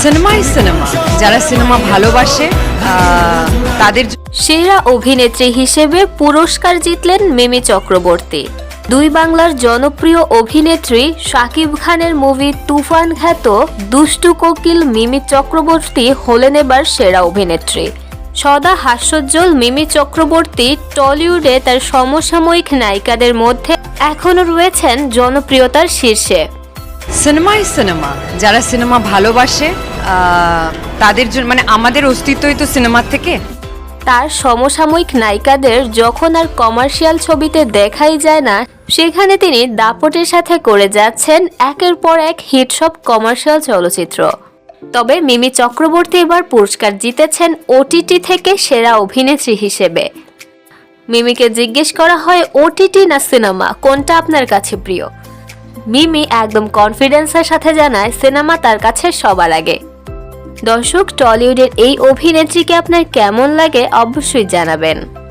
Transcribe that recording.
সিনেমাই সিনেমা। যারা সিনেমা ভালোবাসে তাদের সেরা অভিনেত্রী হিসেবে পুরস্কার জিতলেন মিমি চক্রবর্তী। দুই বাংলার জনপ্রিয় অভিনেত্রী শাকিব খানের মুভি তুফান খ্যাত দুষ্টু কোকিল মিমি চক্রবর্তী হলেন এবার সেরা অভিনেত্রী। সদা হাস্যোজ্জ্বল মিমি চক্রবর্তী টলিউডে তার সমসাময়িক নায়িকাদের মধ্যে এখনও রয়েছেন জনপ্রিয়তার শীর্ষে। সিনেমাই সিনেমা। যারা সিনেমা ভালোবাসে তাদের জন্য মানে আমাদের অস্তিত্বই তো সিনেমার থেকে। তার সমসাময়িক নায়িকাদের যখন আর কমার্শিয়াল ছবিতে দেখাই যায় না সেখানে তিনি দাপটের সাথে করে যাচ্ছেন একের পর এক হিট সব কমার্শিয়াল চলচ্চিত্র। তবে মিমি চক্রবর্তী এবার পুরস্কার জিতেছেন ওটিটি থেকে সেরা অভিনেত্রী হিসেবে। মিমিকে জিজ্ঞেস করা হয়, ওটিটি না সিনেমা? কোনটা আপনার কাছে প্রিয়? মিমি একদম কনফিডেন্সের সাথে জানায়, সিনেমা তার কাছে সবার আগে। দর্শক, টলিউডের এই অভিনেত্রীকে আপনার কেমন লাগে অবশ্যই জানাবেন।